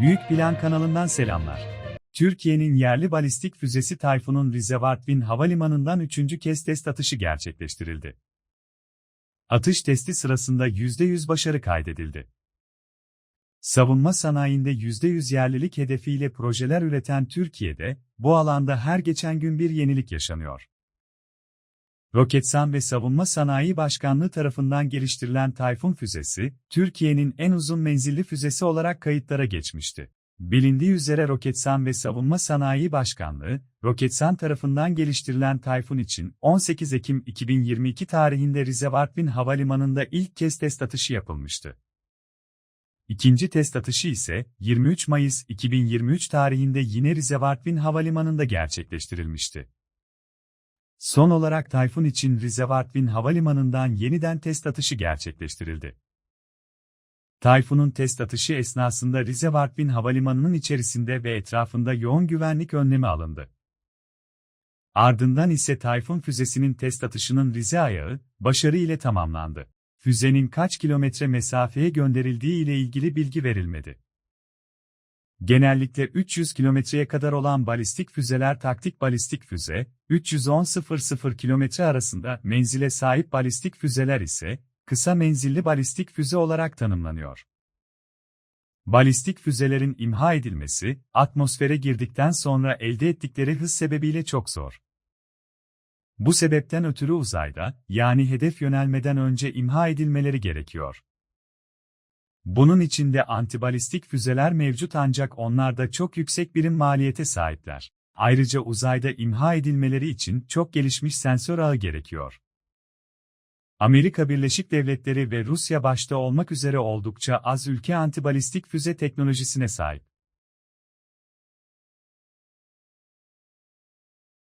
Büyük Plan kanalından selamlar. Türkiye'nin yerli balistik füzesi Tayfun'un Rize Artvin Havalimanı'ndan üçüncü kez test atışı gerçekleştirildi. Atış testi sırasında %100 başarı kaydedildi. Savunma sanayinde %100 yerlilik hedefiyle projeler üreten Türkiye'de, bu alanda her geçen gün bir yenilik yaşanıyor. Roketsan ve Savunma Sanayi Başkanlığı tarafından geliştirilen Tayfun füzesi, Türkiye'nin en uzun menzilli füzesi olarak kayıtlara geçmişti. Bilindiği üzere Roketsan ve Savunma Sanayi Başkanlığı, Roketsan tarafından geliştirilen Tayfun için 18 Ekim 2022 tarihinde Rize Artvin Havalimanı'nda ilk kez test atışı yapılmıştı. İkinci test atışı ise 23 Mayıs 2023 tarihinde yine Rize Artvin Havalimanı'nda gerçekleştirilmişti. Son olarak Tayfun için Rize Artvin Havalimanı'ndan yeniden test atışı gerçekleştirildi. Tayfun'un test atışı esnasında Rize Artvin Havalimanı'nın içerisinde ve etrafında yoğun güvenlik önlemi alındı. Ardından ise Tayfun füzesinin test atışının Rize ayağı, başarı ile tamamlandı. Füzenin kaç kilometre mesafeye gönderildiği ile ilgili bilgi verilmedi. Genellikle 300 kilometreye kadar olan balistik füzeler taktik balistik füze, 310-0-0 kilometre arasında menzile sahip balistik füzeler ise, kısa menzilli balistik füze olarak tanımlanıyor. Balistik füzelerin imha edilmesi, atmosfere girdikten sonra elde ettikleri hız sebebiyle çok zor. Bu sebepten ötürü uzayda, yani hedef yönelmeden önce imha edilmeleri gerekiyor. Bunun içinde antibalistik füzeler mevcut ancak onlar da çok yüksek birim maliyete sahipler. Ayrıca uzayda imha edilmeleri için çok gelişmiş sensör ağı gerekiyor. Amerika Birleşik Devletleri ve Rusya başta olmak üzere oldukça az ülke antibalistik füze teknolojisine sahip.